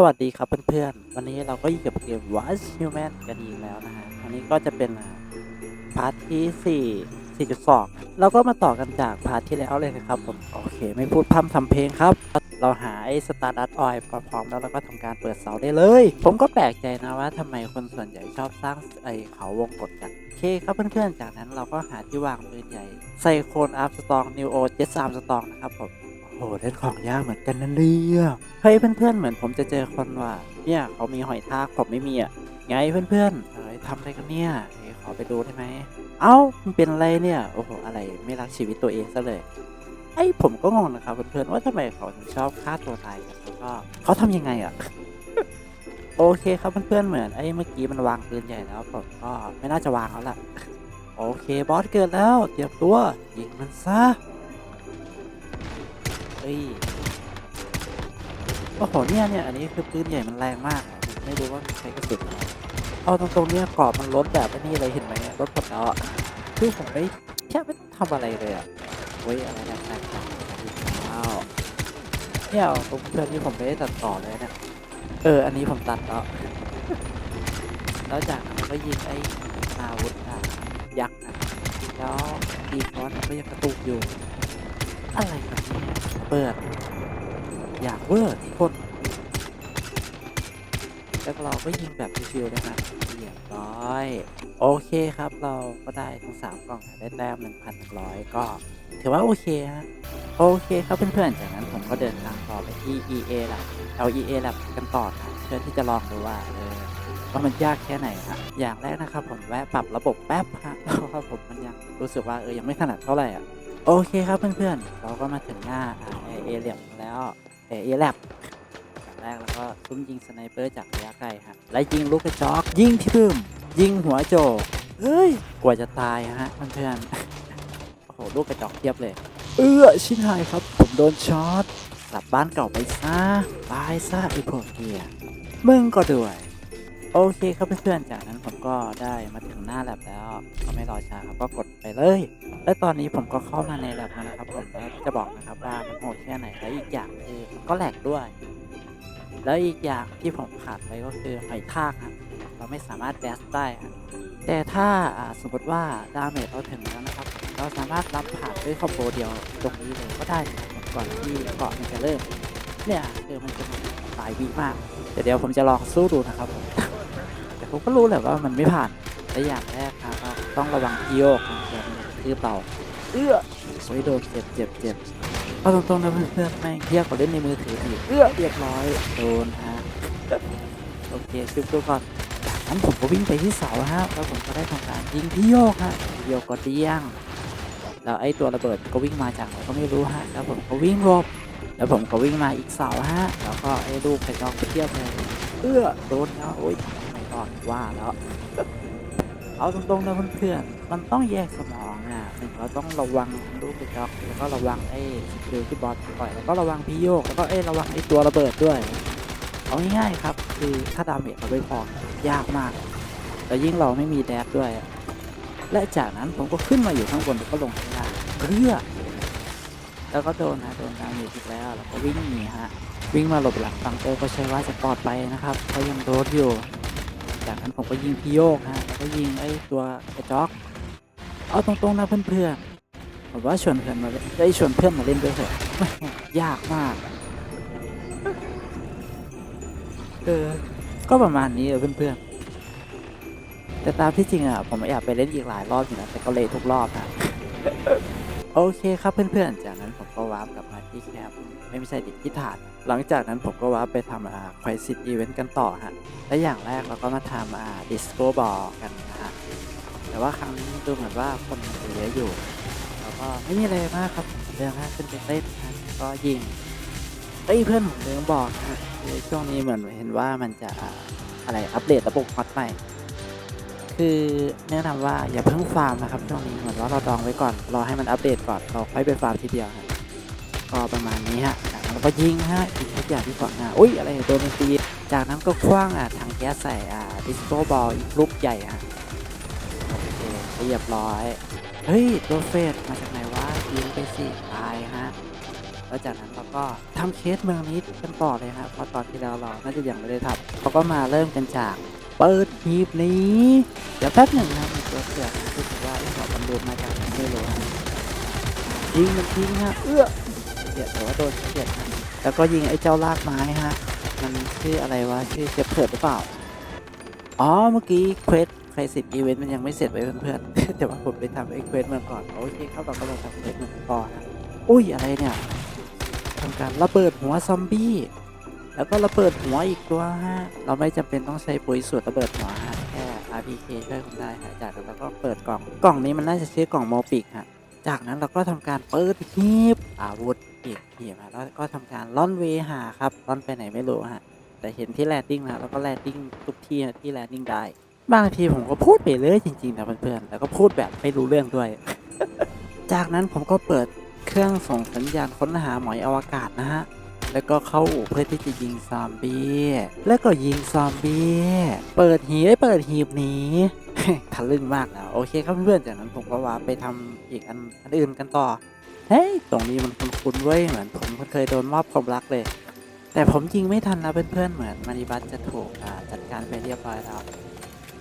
สวัสดีครับเพื่อนๆ วันนี้เราก็อยู่กับเกม Watch Human กันอีกแล้วนะฮะอันนี้ก็จะเป็นพาร์ทที่ 4 4.2 เราก็มาต่อกันจากพาร์ทที่แล้วเลยนะครับผม โอเค ไม่พูดพร่ำทำเพลงครับ เราหาไอ้สตาร์ดัตออยพร้อมแล้วเราก็ทำการเปิดเสาได้เลย ผมก็แปลกใจนะว่าทำไมคนส่วนใหญ่ชอบสร้างไอ้เขาวงกดกันโอเคครับเพื่อนๆ จากนั้นเราก็หาที่วางปืนใหญ่ไซโคนอาร์สตองนิวโอเจ็ดสามสตองนะครับผม โอ้โหเล่นของยากเหมือนกันนั่นเนี่ยเฮ้ยเพื่อนๆเหมือนผมจะเจอคนว่า เนี่ยเขามีหอยทากผมไม่มีอะไงเพื่อนๆเอ้ยทำอะไรกันเนี่ยเอ้ยขอไปดูได้ไหมเอ้ามันเป็นอะไรเนี่ยโอ้โหอะไรไม่รักชีวิตตัวเองซะเลยไอ้ผมก็งงนะครับเพื่อนๆว่าทำไมเขาถึงชอบฆ่าตัวตายกันแล้วก็เขาทำยังไงอะโอเคครับเพื่อนๆเหมือนไอ้เมื่อกี้มันวางปืนใหญ่แล้วผมก็ไม่น่าจะวางแล้วล่ะโอเคบอสเกิดแล้วเตรียมตัวยิงมันซะ ฮ้ย โอ้โหเนี่ยเนี่ยอันนี้คือปืนใหญ่มันแรงมากอะผมไม่รู้ว่ามันใช้กระสุนอะไรเอาตรงๆเนี่ยกรอบมันลดแบบไอ้นี่เลยเห็นไหมลดหมดแล้วอะคือผมไม่แค่ไม่ทำอะไรเลยอะเว้ยอะไรแรงๆจังว้าวเนี่ยเอาตรงเพื่อนที่ผมไม่ได้ตัดต่อเลยเนี่ยเออ อันนี้ผมตัดแล้ว แล้วจากนั้นก็ยิงไอ้อาวุธอะยักษ์อะแล้วดีฟอนต์มันก็ยังกระตุกอยู่ อะไรกันเนี่ยเปิด อยากเวอร์ทุกคนแล้วเราก็ยิงแบบชิวๆเลยนะเรียบร้อย โอเคครับเราก็ได้ทั้งสามกล่องได้แต้ม1,100ก็ถือว่าโอเคฮะโอเคครับเพื่อนๆ จากนั้นผมก็เดินทางต่อไปที่ EA Lab เอา EA Lab กันต่อครับเพื่อที่จะลองดูว่าเออว่ามันยากแค่ไหนฮะอย่างแรกนะครับผมแวะปรับระบบแป๊บฮะเพราะว่าผมมันยังรู้สึกว่าเออยังไม่ถนัดเท่าไหร่อะ โอเคครับเพื่อนๆ เราก็มาถึงหน้าเอเรียมแล้วเอเอแลบแรกแล้วก็ซุ้มยิงสไนเปอร์จากระยะไกลฮะและยิงลูกกระจอก ยิงที่บึมยิงหัวโจกเฮ้ยกว่าจะตายฮะเพื่อนๆโอ้โหลูกกระจอกเทียบเลย เอื้อชิ้นหายครับ ผมโดนช็อตกลับบ้านเก่าไปซะตายซะไอ้พวกเกียมึงก็ด้วย โอเคครับเพื่อนๆ จากนั้นผมก็ได้มาถึงหน้าแลบแล้วก็ไม่รอช้าครับก็กดไปเลย และตอนนี้ผมก็เข้ามาในแลบแล้วนะครับผมแล้วจะบอกนะครับว่ามันโหดแค่ไหนและอีกอย่างคือมันก็แหลกด้วย แล้วอีกอย่างที่ผมขาดไปก็คือหอยทากครับเราไม่สามารถแดสได้ครับแต่ถ้าสมมติว่าดาเมจเราถึงแล้วนะครับ เราสามารถรับผ่านด้วยคอมโบเดียวตรงนี้เลยก็ได้ครับก่อนที่เกาะมันจะเริ่มเนี่ยคือมันจะหลายวิมากแต่เดี๋ยวผมจะลองสู้ดูนะครับผม ผมก็รู้แหละว่ามันไม่ผ่านแต่อย่างแรกครับก็ต้องระวังที่โยกนะเดี๋ยวมันจะคือเต่าเอื้อโอ้ยโดนเจ็บเจ็บเจ็บเอาตรงๆนะเพื่อนๆแม่งเทียบกับเล่นในมือถืออีกเอื้อเรียบร้อยโดนฮะโอเคชุบตัวก่อนจากนั้นผมก็วิ่งไปที่เสาฮะแล้วผมก็ได้ทำการยิงพี่โยกฮะพี่โยกก็เดี้ยงแล้วไอ้ตัวระเบิดก็วิ่งมาจากไหนก็ไม่รู้ฮะแล้วผมก็วิ่งหลบแล้วผมก็วิ่งมาอีกเสาฮะแล้วก็ไอ้ลูกกระจอกเทียบเลยเอื้อโดนแล้วโอ้ย ไม่อว่าแล้วเอาตรงๆนะเพื่อนๆมันต้องแยกสมองอะหนึ่งเราต้องระวังลูกกระจอกแล้วก็ระวังไอ้สกิลที่บอสปล่อยแล้วก็ระวังพี่โยกแล้วก็เอ้ยระวังไอ้ตัวระเบิดด้วย เอาง่ายๆครับ คือถ้าดาเมจเราไม่พอยากมากแล้วยิ่งเราไม่มีแดดด้วย และจากนั้นผมก็ขึ้นมาอยู่ข้างบนแล้วก็ลงข้างล่างเพื่อแล้วก็โดนนะโดนดาเมจอีกแล้วแล้วก็วิ่งหนีฮะวิ่งมาหลบหลังฟังเตอร์ก็ใช้ว่าจะปลอดไปนะครับเขายังโดนอยู่ จากนั้นผมก็ยิงพี่โยกฮะแล้วก็ยิงไอ้ตัวกระจอก เอาตรงๆนะเพื่อนๆผมว่าชวนเพื่อนมาเล่นได้ชวนเพื่อนมาเล่นด้วยเถอะยากมากเออก็ประมาณนี้เลยเพื่อนๆ แต่ตามที่จริงอะผมอยากไปเล่นอีกหลายรอบอยู่นะแต่ก็เลยทุกรอบนะโอเคครับเพื่อนๆ จากนั้นผมก็วาร์ปกลับมาที่แคปไม่ไม่ใช่ดิที่ฐาน หลังจากนั้นผมก็วาไปทำอ่าควายซิตอีเวนต์กันต่อฮะ และอย่างแรกเราก็มาทำอ่าดิสโก้บอลกันนะฮะ แต่ว่าครั้งนี้ดูเหมือนว่าคนจะเยอะอยู่ แล้วก็ไม่มีอะไรมากครับเรื่องแรกขึ้นไปเล่นนะก็ยิงเอ้ยเพื่อนผมเลืมบอกนะคือช่วงนี้เหมือนเห็นว่ามันจะอะไรอัปเดตระบบมัดใหม่ คือแนะนำว่าอย่าเพิ่งฟาร์มนะครับช่วงนี้เหมือนว่าเราดองไว้ก่อนรอให้มันอัปเดตก่อนเราค่อยไปฟาร์มทีเดียวครับก็ประมาณนี้ฮะ จากนั้นเราก็ยิงฮะยิงทุกอย่างที่ขวางหน้าอุ้ยอะไรโดนมันตีจากนั้นก็คว้างอะถังแก๊สใส่อ่าดิสโกบอลอีกลูกใหญ่ฮะโอเคเรียบร้อยเฮ้ยตัวเฟสมาจากไหนวะยิงไปสิตายฮะแล้วจากนั้นเราก็ทำเคสเมืองนี้กันต่อเลยครับเพราะตอนที่แล้วเราน่าจะยังไม่ได้ทำเขาก็มาเริ่มกันจากเปิดหีบนี้ เดี๋ยวแป๊บหนึ่งนะมีตัวเสือกรู้สึกว่าไอ้หัวบอลลูนมาจากไม่รู้ยิงมันทิ้งฮะเอื้อ เสียดแต่ว่าโดนเสียดฮะแล้วก็ยิงไอ้เจ้าลากไม้ฮะ มันชื่ออะไรวะ ชื่อเจ็บเผิดหรือเปล่า อ๋อ เมื่อกี้เควสใครสิบอีเวนต์มันยังไม่เสร็จไว้เพื่อนๆ แต่ว่าผมไปทำไอ้เควสมาก่อน โอเคครับเราก็ลองทำเควสมาก่อนอุ้ย อะไรเนี่ยทำการระเบิดหัวซอมบี้ แล้วก็ระเบิดหัวอีกตัวฮะ เราไม่จำเป็นต้องใช้ปุ๋ยสูตรระเบิดหัวฮะ แค่ RPK ช่วยคุณได้ฮะ จากนั้นเราก็เปิดกล่อง กล่องนี้มันน่าจะชื่อกล่องโมปิกฮะ จากนั้นเราก็ทำการเปิดหีบอาวุธ อีกหีบฮะแล้วก็ทำการล่อนเวหาครับล่อนไปไหนไม่รู้ฮะแต่เห็นที่แลนดิ้งนะแล้วก็แลนดิ้งทุกที่ที่แลนดิ้งได้บางทีผมก็พูดไปเรื่อยจริงๆนะเพื่อนๆแล้วก็พูดแบบไม่รู้เรื่องด้วย จากนั้นผมก็เปิดเครื่องส่งสัญญาณค้นหาหมอยอวกาศนะฮะแล้วก็เข้าอู่เพื่อที่จะยิงซอมบี้แล้วก็ยิงซอมบี้เปิดหีบเปิดหีบหนี้ทะลึ่งมากแล้วโอเคครับเพื่อนๆจากนั้นผมก็ว่าไปทำอีกอันอื่นกันต่อ เฮ้ย ตรงนี้มันคุ้นๆเว้ยเหมือนผมเคยโดนมอบความรักเลย แต่ผมยิงไม่ทันนะเพื่อนๆ เหมือนมาริบัตจะถูกจัดการไปเรียบร้อยแล้ว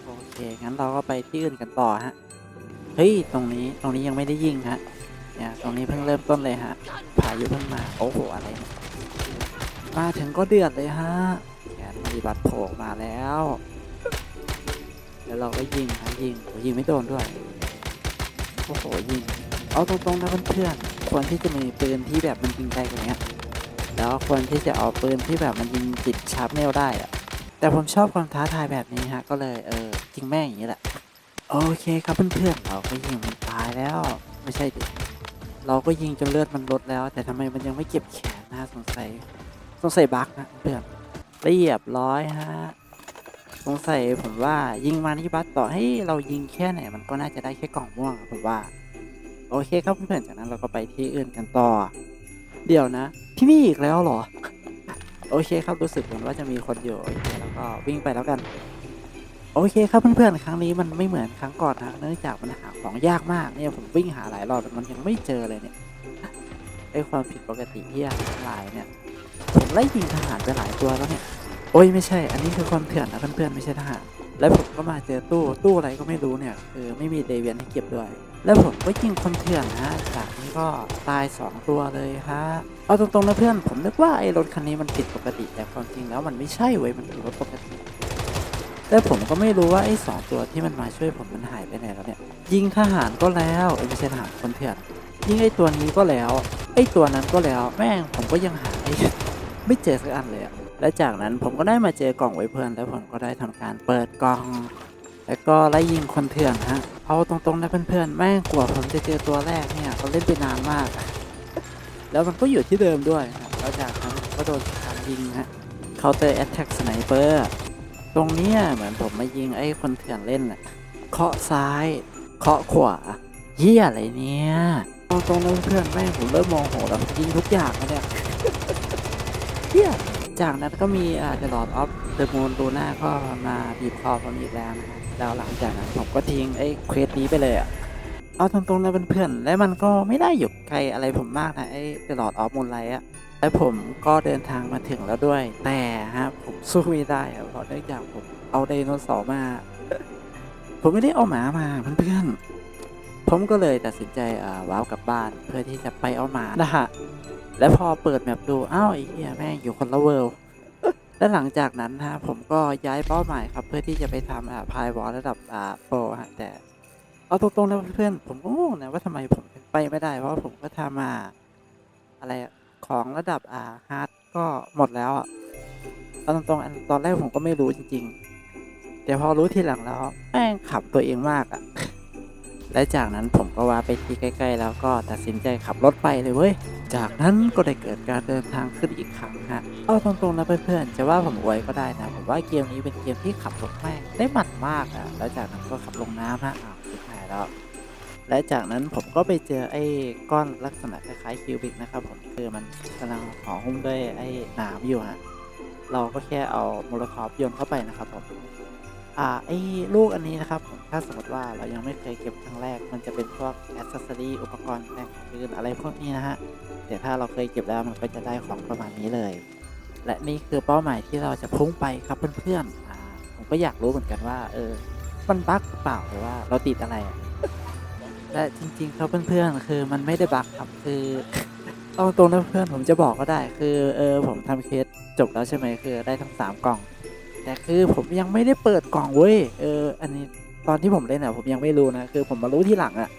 โอเค งั้นเราก็ไปที่อื่นกันต่อฮะ เฮ้ย ตรงนี้ ตรงนี้ยังไม่ได้ยิงฮะ เนี่ย ตรงนี้เพิ่งเริ่มต้นเลยฮะ พายุเพิ่งมา โอ้โห อะไรมาถึงก็เดือดเลยฮะแขนมาริบัตโผล่มาแล้ว แล้วเราก็ยิงฮะยิงโอ้ยิงไม่โดนด้วย โอ้โห ยิง เอาตรงๆนะเพื่อนๆ ควรที่จะมีปืนที่แบบมันยิงไกลกว่านี้แล้วควรที่จะเอาปืนที่แบบมันยิงติดชาร์ปเนลได้อะแต่ผมชอบความท้าทายแบบนี้ฮะ ก็เลยเออยิงแม่อย่างนี้แหละ โอเคครับเพื่อนๆเราก็ยิงมันตายแล้ว ไม่ใช่ดิเราก็ยิงจนเลือดมันลดแล้ว แต่ทำไมมันยังไม่เก็บแขนนะสงสัยสงสัยบั๊กนะเพื่อนเรียบร้อยฮะสงสัยผมว่ายิงมาที่บัสต่อให้เรายิงแค่ไหนมันก็น่าจะได้แค่กล่องม่วงผมว่า โอเคครับเพื่อนๆจากนั้นเราก็ไปที่อื่นกันต่อ เดี๋ยวนะ ที่นี่อีกแล้วเหรอ โอเคครับรู้สึกเหมือนว่าจะมีคนอยู่โอเคแล้วก็วิ่งไปแล้วกัน โอเคครับเพื่อนๆครั้งนี้มันไม่เหมือนครั้งก่อนนะเนื่องจากมันหาของยากมากเนี่ยผมวิ่งหาหลายรอบแต่มันยังไม่เจอเลยเนี่ยไอความผิดปกติที่ยหลายเนี่ยผมไล่ยิงทหารไปหลายตัวแล้วเนี่ยโอ้ยไม่ใช่ อันนี้คือความเถื่อนนะเพื่อนๆไม่ใช่ทหาร แล้วผมก็มาเจอตู้ตู้อะไรก็ไม่รู้เนี่ยคือไม่มีเดเวียนให้เก็บด้วย แล้วผมก็ยิงคนเถื่อนนะจากนี้ก็ตาย 2 ตัวเลยฮะเอาตรงๆนะเพื่อนผมนึกว่าไอ้รถคันนี้มันผิดปกติ แต่ความจริงแล้วมันไม่ใช่เว้ยมันคือรถปกติแล้วผมก็ไม่รู้ว่าไอ้สองตัวที่มันมาช่วยผมมันหายไปไหนแล้วเนี่ย ยิงทหารก็แล้วเอ้ยไม่ใช่ทหารคนเถื่อนยิงไอ้ตัวนี้ก็แล้วไอ้ตัวนั้นก็แล้ว แม่งผมก็ยังหาไม่เจอสักอันเลยอะ และจากนั้นผมก็ได้มาเจอกล่องไว้เพื่อนแล้วผมก็ได้ทำการเปิดกล่อง แล้วก็ไล่ยิงคนเถื่อนฮะเอาตรงๆนะเพื่อนๆแม่งกว่าผมจะเจอตัวแรกเนี่ยเขาเล่นไปนานมาก แล้วมันก็อยู่ที่เดิมด้วยแล้วจากนั้นก็โดนการยิงฮะ counter attack sniper ตรงนี้เหมือนผมมายิงไอ้คนเถื่อนเล่นน่ะเคาะซ้าย เคาะขวาเหี้ยอะไรเนี่ยเอาตรงนั้นเพื่อนแม่งผมเริ่มโมโหแล้วยิงทุกอย่างแล้วเนี่ยเหี้ย จากนั้นก็มีอ่า The Lord of the Moon Luna ก็มาบีบคอผมอีกแล้วนะฮะแล้วหลังจากนั้นผมก็ทิ้งไอ้เควสนี้ไปเลยอะเอาตรงๆนะเพื่อนๆและมันก็ไม่ได้อยู่ไกลอะไรผมมากนะไอ้ The Lord of Moonlight อะและผมก็เดินทางมาถึงแล้วด้วย แต่ฮะผมสู้ไม่ได้เพราะเนื่องจากผมเอาไดโนเสาร์มา ผมไม่ได้เอาหมามาเพื่อนๆผมก็เลยตัดสินใจว้าวกลับบ้านเพื่อที่จะไปเอาหมานะฮะ แล้วพอเปิดแมปดูอ้าวไอ้เหี้ยแม่งอยู่คนละเวิลด์และหลังจากนั้นฮะผมก็ย้ายเป้าหมายครับ เพื่อที่จะไปทำอ่าพายวอลระดับอ่าโปรฮะแต่เอาตรงๆนะเพื่อนผมก็งงนะว่าทำไมผมถึงไปไม่ได้ เพราะผมก็ทำมาอะไรของระดับอ่าฮาร์ดก็หมดแล้วอะเอาตรงๆตอนแรกผมก็ไม่รู้จริง ๆ แต่พอรู้ทีหลังแล้วแม่งขับตัวเองมากอะ และจากนั้นผมก็ว่าไปที่ใกล้ ๆ แล้วก็ตัดสินใจขับรถไปเลยเว้ย จากนั้นก็ได้เกิดการเดินทางขึ้นอีกครั้งฮะ เอาตรงๆนะเพื่อนๆ จะว่าผมอวยก็ได้นะ ผมว่าเกมนี้เป็นเกมที่ขับรถแม่งได้หมันมากอะแล้วจากนั้นก็ขับลงน้ำฮะอ้าวสุดท้ายแล้ว และจากนั้นผมก็ไปเจอไอ้ก้อนลักษณะคล้ายๆคิวบิกนะครับผมคือมันกำลังห่อหุ้มด้วยไอ้หนามอยู่ฮะ เราก็แค่เอาโมโลทอฟโยนเข้าไปนะครับผม อ่าไอ้ลูกอันนี้นะครับผมถ้าสมมติว่าเรายังไม่เคยเก็บครั้งแรก มันจะเป็นพวกอ c เซ s ซอรี่อุปกรณ์แต่งปืนอะไรพวกนี้นะฮะแต่ถ้าเราเคยเก็บแล้วมันก็จะได้ของประมาณนี้เลย และนี่คือเป้าหมายที่เราจะพุ่งไปครับเพื่อนๆอ่าผมก็อยากรู้เหมือนกันว่า เออ มันบั๊กเปล่าหรือว่าเราติดอะไรและจริงๆครับเพื่อนๆคือมันไม่ได้บั๊กครับคือเอาตรงนะเพื่อนผมจะบอกก็ได้ คือเออผมทำเคสจบแล้วใช่ไหมคือได้ทั้งสามกล่อง แต่คือผมยังไม่ได้เปิดกล่องเว้ยเอออันนี้ตอนที่ผมเล่นอะผมยังไม่รู้นะคือผมมารู้ทีหลังอะ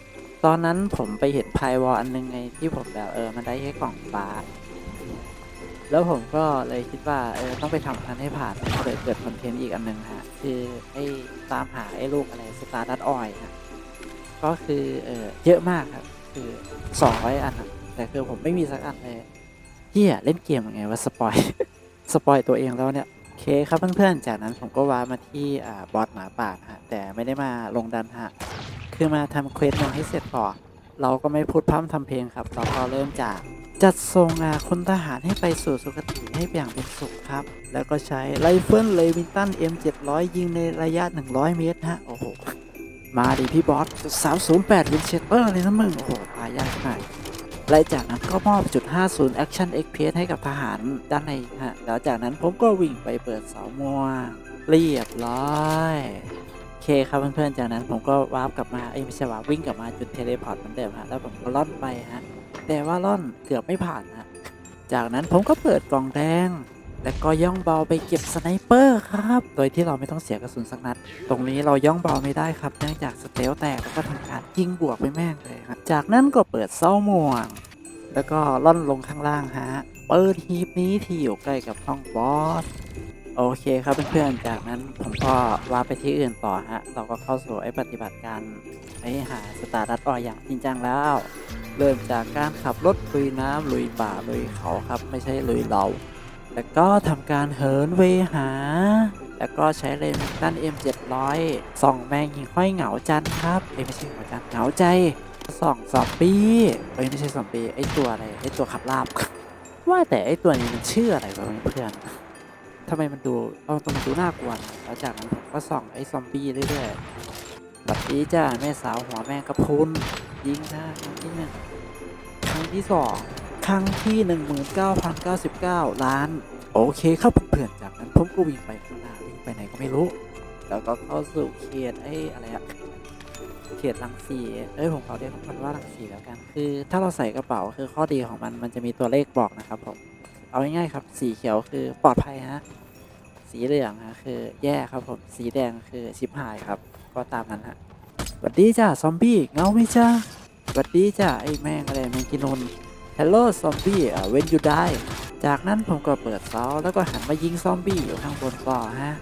ตอนนั้นผมไปเห็นไพวอลอันนึงไงที่ผมแบบเออมันได้แค่กล่องฟ้า แล้วผมก็เลยคิดว่าเออต้องไปทำอันให้ผ่านก็เลยเกิดคอนเทนต์อีกอันนึงฮะคือไอ้ตามหาไอ้ลูกอะไรสตาร์ดัตออยฮะก็คือเออเยอะมากครับคือสองร้อยอันแต่คือผมไม่มีสักอันเลยเฮียเล่นเกมยังไงว่าสปอยสปอยตัวเองแล้วเนี่ย เคครับเพื่อนๆ จากนั้นผมก็ว้ามาที่อ่าบอสหมาป่านะฮะแต่ไม่ได้มาลงดันฮะคือมาทำเควสหนึ่งให้เสร็จก่อนเราก็ไม่พูดพร่ำทำเพลงครับ เราก็เริ่มจากจัดส่งอาคุณทหารให้ไปสู่สุคติให้อย่างเป็นสุขครับ แล้วก็ใช้ไรเฟิลเลวินตัน M700 ยิงในระยะ 100 เมตรฮะโอ้โห มาดิพี่บอส308วินเชสเตอร์เลยนะมึง โอ้โหตายยากขนาด และจากนั้นก็มอบจุด 50 Action XPS ให้กับทหารด้านในฮะแล้วจากนั้นผมก็วิ่งไปเปิดเสาม่วงเรียบร้อยโอเคครับเพื่อนๆ จากนั้นผมก็วาร์ปกลับมาไอ้ไม่ใช่วาร์ปวิ่งกลับมาจุดเทเลพอร์ตเหมือนเดิมฮะแล้วผมก็ล่อนไปฮะแต่ว่าล่อนเกือบไม่ผ่านฮะจากนั้นผมก็เปิดกล่องแดง แล้วก็ย่องเบาไปเก็บสไนเปอร์ครับ โดยที่เราไม่ต้องเสียกระสุนสักนัด ตรงนี้เราย่องเบาไม่ได้ครับ เนื่องจากสเตลแตกแล้วก็ทำการยิงบวกไปแม่งเลยครับ จากนั้นก็เปิดเส้าม่วง แล้วก็ล่อนลงข้างล่างฮะ เปิดฮีบนี้ที่อยู่ใกล้กับห้องบอส โอเคครับเพื่อนๆ จากนั้นผมก็ว่าไปที่อื่นต่อฮะ เราก็เข้าสู่ไอ้ปฏิบัติการไอ้หาสตาร์ดัตออยอย่างจริงจังแล้ว เริ่มจากการขับรถลุยน้ำลุยป่าลุยเขาครับ ไม่ใช่ลุยเรา แล้วก็ทำการเหินเวหา แล้วก็ใช้เลนส์ตั้น M700 ส่องแมงหิ่งห้อยเหงาจันทร์ครับเอ้ไม่ใช่เหงาจันทร์เหงาใจส่องซอมบี้เอ้ยไม่ใช่ซอมบี้ไอตัวอะไรไอตัวขับลาบ ว่าแต่ไอตัวนี้มันชื่ออะไรวะเพื่อนทำไมมันดูเอาตัวมันดูน่ากลัวนะแล้วจากนั้นผมก็ส่องไอซอมบี้เรื่อยๆแบบนี้จ้าแม่สาวหัวแมงกระพุนยิงนะครั้งที่หนึ่งครั้งที่สอง ครั้งที่ 19,099 ล้าน โอเคครับเพื่อนๆจากนั้นผมก็วิ่งไปข้างหน้าวิ่งไปไหนก็ไม่รู้ แล้วก็เข้าสู่เขตไอ้อะไรอะเขตรังสีเอ้ยผมขอเรียกมันว่ารังสีแล้วกัน คือถ้าเราใส่กระเป๋าคือข้อดีของมันมันจะมีตัวเลขบอกนะครับผมเอาง่ายๆครับ สีเขียวคือปลอดภัยฮะสีเหลืองฮะคือแย่ครับผมสีแดงคือชิบหายครับ ก็ตามนั้นฮะสวัสดีจ้าซอมบี้เงาไหมจ้าสวัสดีจ้าไอ้แม่งอะไรแมงกินน Hello ซอมบี้อะ when you die จากนั้นผมก็เปิดเสาแล้วก็หันมายิงซอมบี้อยู่ข้างบนต่อฮะ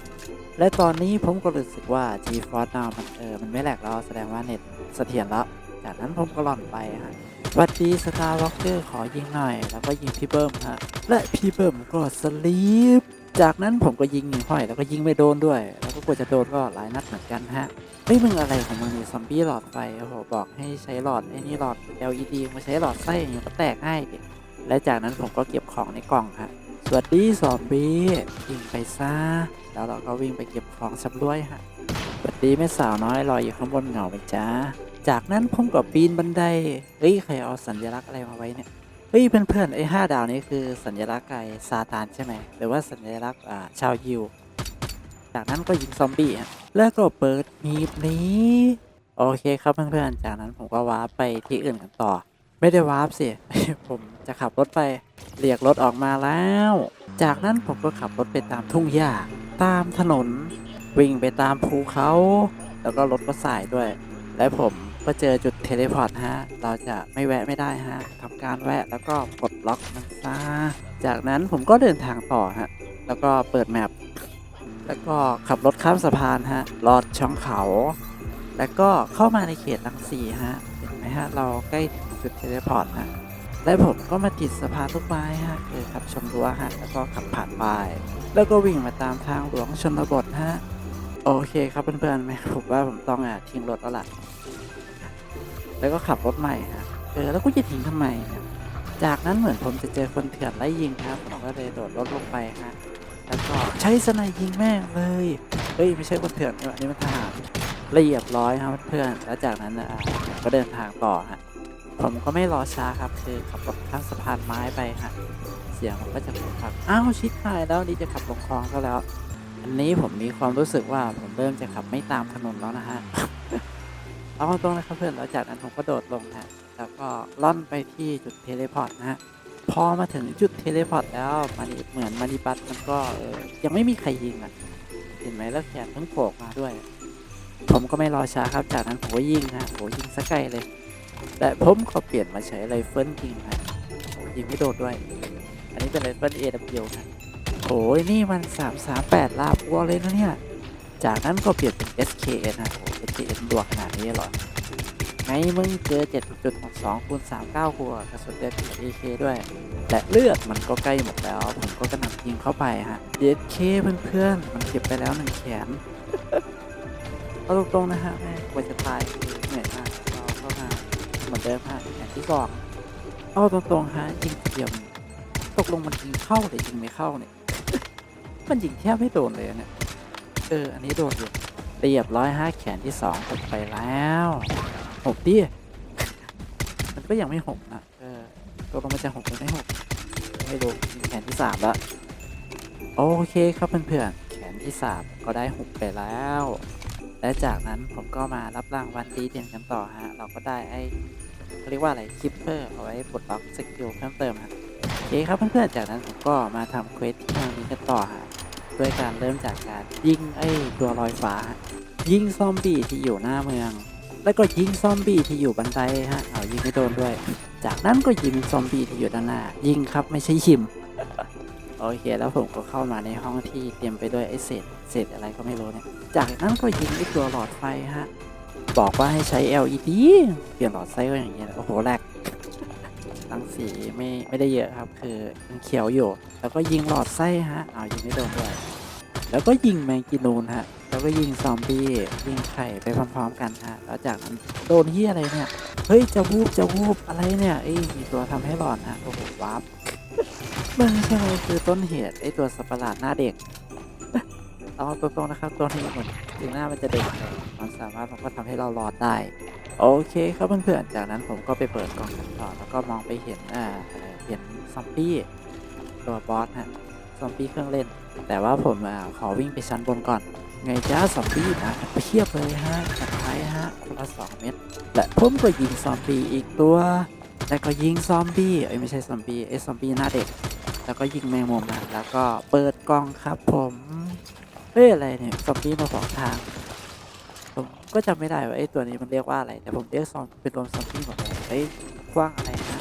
และตอนนี้ผมก็รู้สึกว่า GeForce Now มันเออมันไม่แหลกแล้วแสดงว่าเน็ตเสถียรแล้ว จากนั้นผมก็หล่อนไปฮะวัดดีสตาร์วอล์กเกอร์ขอยิงหน่อย แล้วก็ยิงพี่เบิ้มฮะ และพี่เบิ้มก็สลีป จากนั้นผมก็ยิงหิ่งห้อยแล้วก็ยิงไม่โดนด้วย แล้วก็กลัวจะโดนก็หลายนัดเหมือนกันฮะเฮ้ยมึงอะไรของมึงนี่ซอมบี้หลอดไฟโอ้โหบอกให้ใช้หลอดไอ้นี่หลอด LED มาใช้หลอดไส้อย่างเงี้ยก็แตกง่ายดิและจากนั้นผมก็เก็บของในกล่องฮะสวัสดีซอมบี้ยิงไปซะแล้วเราก็วิ่งไปเก็บของสำรวยฮะสวัสดีแม่สาวน้อยรอยอยู่ข้างบนเหงาไปจ้าจากนั้นผมก็ปีนบันไดเฮ้ยใครเอาสัญลักษณ์อะไรมาไว้เนี่ย เฮ้ยเพื่อนๆไอ้ห้าดาวนี้คือสัญลักษณ์ไก่ซาตานใช่ไหมหรือว่าสัญลักษณ์อ่าชาวยิว จากนั้นก็ยิงซอมบี้ฮะแล้วก็เปิดมีบนี้ โอเคครับเพื่อนๆจากนั้นผมก็วาร์ปไปที่อื่นกันต่อ ไม่ได้วาร์ปสิ ผมจะขับรถไปเรียกรถออกมาแล้ว จากนั้นผมก็ขับรถไปตามทุ่งหญ้าตามถนน วิ่งไปตามภูเขา แล้วก็รถก็สายด้วย และผม ก็เจอจุดเทเลพอร์ตฮะ เราจะไม่แวะไม่ได้ฮะทำการแวะแล้วก็ปลดล็อกมันซะ จากนั้นผมก็เดินทางต่อฮะ แล้วก็เปิดแมปแล้วก็ขับรถข้ามสะพานฮะ ลอดช่องเขา แล้วก็เข้ามาในเขตรังสีฮะ เห็นไหมฮะ เราใกล้จุดเทเลพอร์ตฮะและผมก็มาติดสะพานลูกไม้ฮะคือขับชมรั้วฮะ แล้วก็ขับผ่านไป แล้วก็วิ่งมาตามทางหลวงชนบทฮะ โอเคครับเพื่อนๆไหมผมว่าผมต้องอะทิ้งรถแล้วล่ะ แล้วก็ขับรถใหม่ฮะเออแล้วกูจะทิ้งทำไมเนี่ยจากนั้นเหมือนผมจะเจอคนเถื่อนไล่ยิงครับผมก็เลยโดดรถลงไปฮะแล้วก็ใช้สไนด์ยิงแม่งเลยเฮ้ยไม่ใช่คนเถื่อนนี่หว่าอันนี้มันทหารละเอียบร้อยครับเพื่อนแล้วจากนั้นก็เดินทางต่อฮะผมก็ไม่รอช้าครับคือขับรถข้ามสะพานไม้ไปฮะเสียงมันก็จะครับอ้าวชิดหายแล้วนี่จะขับลงคลองก็แล้ว อันนี้ผมมีความรู้สึกว่าผมเริ่มจะขับไม่ตามถนนแล้วนะฮะ เอาตรงๆนะครับเพื่อนแล้วจากนั้นผมก็โดดลงฮะแล้วก็ล่อนไปที่จุดเทเลพอร์ตนะฮะ พอมาถึงจุดเทเลพอร์ตแล้วมันเหมือนมานิบัตมันก็ยังไม่มีใครยิงอะเห็นไหมแล้วแขนเพิ่งโผล่มาด้วย ผมก็ไม่รอช้าครับ จากนั้นผมก็ยิงฮะโหยิงสกไกลเลย แต่ผมก็เปลี่ยนมาใช้ไรเฟิลยิงฮะยิงไม่โดนด้วย อันนี้เป็นไรเฟิล AW ฮะโอ้ยนี่มัน 338 ลาบวัวเลยนะเนี่ย จากนั้นก็เปลี่ยนเป็น SKS ฮะโอ้ SKS ดวกขนาดนี้หรอไงมึงเจอ 7.62คูณ39กูอะกระสุนเด็ด AK ด้วย และเลือดมันก็ใกล้หมดแล้ว ผมก็กระหน่ำยิงเข้าไปฮะ 7K เพื่อนๆ มันเก็บไปแล้วหนึ่งแขนเอาตรงๆนะฮะแม่กว่าจะตายคือเหนื่อยมากเราก็มาเหมือนเดิมฮะแขนที่สองเอาตรงๆฮะยิงเดียวมันตกลงมันยิงเข้าหรือยิงไม่เข้าเนี่ย มันยิงแทบไม่โดนเลยเนี่ย เออ อันนี้โดนอยู่เรียบร้อยฮะแขนที่สองหกไปแล้วหกดิมันก็ยังไม่หกนะเออตกลงมันจะหกหรือไม่หกไม่รู้แขนที่สามแล้วโอเคครับเพื่อนๆแขนที่สามก็ได้หกไปแล้ว และจากนั้นผมก็มารับรางวัลดีเด่นกันต่อฮะ เราก็ได้ไอ้เขาเรียกว่าอะไรคิปเปอร์เอาไว้ปลดล็อกสกิลเพิ่มเติมฮะโอเคครับเพื่อนๆจากนั้นผมก็มาทำเควสที่เมืองนี้กันต่อฮะ ด้วยการเริ่มจากการยิงไอ้ตัวลอยฟ้า ยิงซอมบี้ที่อยู่หน้าเมือง แล้วก็ยิงซอมบี้ที่อยู่บันไดฮะเอายิงไม่โดนด้วย จากนั้นก็ยิงซอมบี้ที่อยู่ด้านหน้า ยิงครับไม่ใช่ยิมโอเคแล้วผมก็เข้ามาในห้องที่เตรียมไปด้วยไอ้เศษเศษอะไรก็ไม่รู้เนี่ย จากนั้นก็ยิงไอ้ตัวหลอดไฟฮะ บอกว่าให้ใช้ LED เปลี่ยนหลอดไฟก็อย่างเงี้ยโอ้โหแหลก รังสีไม่ไม่ได้เยอะครับ คือยังเขียวอยู่ แล้วก็ยิงหลอดไส้ฮะเอายิงไม่โดนด้วยแล้วก็ยิงแมงกินูนฮะ แล้วก็ยิงซอมบี้ยิงไข่ไปพร้อมๆกันฮะ แล้วจากนั้นโดนที่อะไรเนี่ย เฮ้ยจะวูบจะวูบอะไรเนี่ยเอ้มีตัวทำให้หลอนฮะโอ้โหวาร์ปมึงใช่ไหมคือต้นเหตุไอ้ตัวสัประหลาดหน้าเด็กเอาตรงๆนะครับตัวนี้เหมือนถึงหน้ามันจะเด็กมันสามารถมันก็ทำให้เราหลอดได้ โอเคครับเพื่อนๆ จากนั้นผมก็ไปเปิดกล่องกันต่อแล้วก็มองไปเห็นอ่าเห็นซอมบี้ตัวบอสฮะซอมบี้เครื่องเล่น แต่ว่าผมอ่าขอวิ่งไปชั้นบนก่อน ไงจ้าซอมบี้นะเพียบเลยฮะจัดไปฮะคนละสองเม็ดและผมก็ยิงซอมบี้อีกตัวแล้วก็ยิงซอมบี้เอ้ยไม่ใช่ซอมบี้ไอ้ซอมบี้หน้าเด็ก แล้วก็ยิงแมงมุมนะแล้วก็เปิดกล่องครับผมเฮ้ยอะไรเนี่ยซอมบี้มาสองทาง ก็จำไม่ได้ว่าไอ้ตัวนี้มันเรียกว่าอะไร แต่ผมเรียกซอมเป็นรวมซอมบี้หมดเลยเฮ้ยกว้างอะไรนะ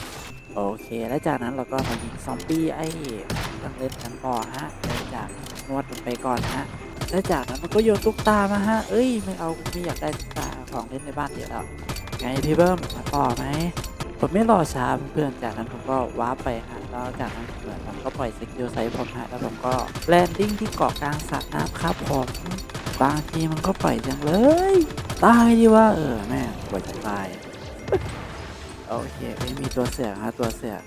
โอเค แล้วจากนั้นเราก็มายิงซอมบี้ไอ้ตังเล่นกันต่อฮะเริ่มจากนวดมันไปก่อนฮะแล้วจากนั้นมันก็โยนตุ๊กตามาฮะ เอ้ยไม่เอาไม่อยากได้ตุ๊กตาของเล่นในบ้านเดี๋ยวแล้ว ไงพี่เบิ้มมาต่อไหมผมไม่รอช้าเพื่อนจากนั้นผมก็ว้าร์ปไปฮะแล้วจากนั้นเหมือนผมก็ปล่อยสกิลใส่ผมฮะแล้วผมก็แลนดิ้งที่เกาะกลางสระน้ำครับผมบางทีมันก็ปล่อยจังเลย ตายดีว่าเออแม่งกว่าจะตายโอเคไม่มีตัวเสือกฮะตัวเสือก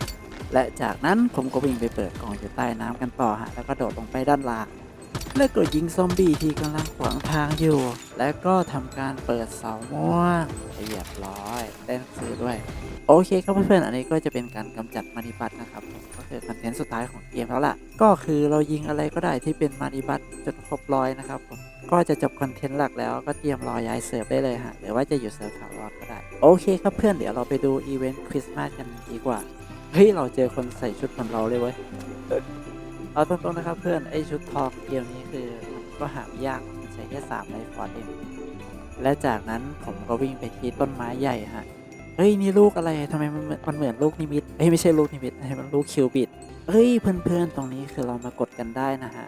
และจากนั้นผมก็วิ่งไปเปิดกล่องอยู่ใต้น้ำกันต่อฮะแล้วก็โดดลงไปด้านล่างแล้วก็ยิงซอมบี้ที่กำลังขวางทางอยู่ แล้วก็ทำการเปิดเสาม่วงเรียบร้อยได้หนังสือด้วย โอเคครับเพื่อนๆอันนี้ก็จะเป็นการกำจัดมานิบัตนะครับก็คือคอนเทนต์สุดท้ายของเกมแล้วล่ะ ก็คือเรายิงอะไรก็ได้ที่เป็นมานิบัตจนครบร้อยนะครับผม ก็จะจบคอนเทนต์หลักแล้วก็เตรียมรอย้ายเซิร์ฟได้เลยฮะหรือว่าจะอยู่เซิร์ฟถาวรก็ได้ โอเคครับเพื่อนเดี๋ยวเราไปดูอีเวนต์คริสต์มาสกันดีกว่า เฮ้ย เราเจอคนใส่ชุดเหมือนเราเลยเว้ยเอาตรงๆนะครับเพื่อนไอชุดทองเกมนี้คือมันก็หาไม่ยากมันใช้แค่สามไลฟ์ฟอร์ดเองและจากนั้นผมก็วิ่งไปที่ต้นไม้ใหญ่ฮะเฮ้ยนี่ลูกอะไรทำไมมันเหมือนมันเหมือนลูกนิมิตเอ้ยไม่ใช่ลูกนิมิตให้มันลูกคิวบิดเฮ้ยเพื่อนๆตรงนี้คือเรามากดกันได้นะฮะ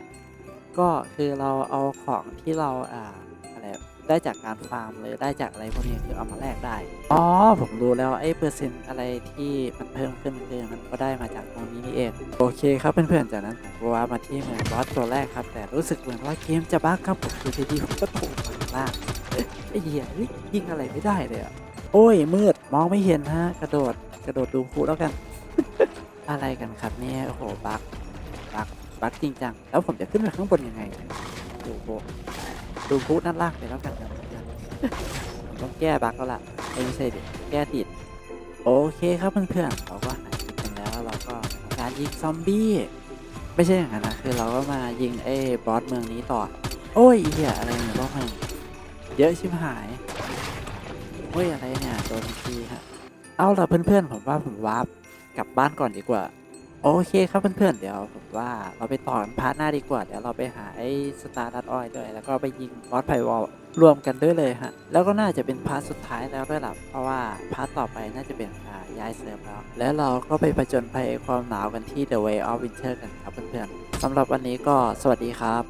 ก็คือเราเอาของที่เราอ่าอะไรได้จากการฟาร์มหรือได้จากอะไรพวกนี้คือเอามาแลกได้ อ๋อผมรู้แล้วไอ้เปอร์เซ็นต์อะไรที่มันเพิ่มขึ้นคือมันก็ได้มาจากตรงนี้นี่เอง โอเคครับเพื่อนๆจากนั้นผมก็ว่ามาที่เมืองบอสตัวแรกครับ แต่รู้สึกเหมือนว่าเกมจะบั๊กครับผมคือดีๆผมก็ถูกมันล่างเอ๊ะไอ้เหี้ยเฮ้ยยิงอะไรไม่ได้เลยอะโอ้ยมืดมองไม่เห็นฮะ กระโดดกระโดดดูคูแล้วกัน อะไรกันครับเนี่ยโอ้โหบั๊ก บั๊กบั๊กจริงจัง แล้วผมจะขึ้นไปข้างบนยังไง ดูโบดูพูด้านล่างไปแล้วกันนะผมต้องแก้บั๊กแล้วล่ะเอ้ไม่ใช่ดิแก้ติด โอเคครับเพื่อนๆเราก็หายคิดกันแล้วเราก็การยิงซอมบี้ ไม่ใช่อย่างนั้นนะคือเราก็มายิงไอ้บอสเมืองนี้ต่อ โอ้ยเหี้ยอะไรเนี่ยพวกมึงเยอะชิบหายโอ้ยอะไรเนี่ยโดนทีฮะ เอาล่ะเพื่อนๆผมว่าผมวาร์ปกลับบ้านก่อนดีกว่า โอเคครับเพื่อนๆ เดี๋ยวผมว่าเราไปต่อพาร์ทหน้าดีกว่า เดี๋ยวเราไปหาไอ้สตาร์ดัตออยด้วย แล้วก็ไปยิงบอสไพวอลรวมกันด้วยเลยฮะ แล้วก็น่าจะเป็นพาร์ทสุดท้ายแล้วด้วยล่ะ เพราะว่าพาร์ทต่อไปน่าจะเป็นการย้ายเซิร์ฟแล้ว แล้วเราก็ไปผจญภัยความหนาวกันที่ The Way of Winter กันครับเพื่อนๆสำหรับวันนี้ก็สวัสดีครับ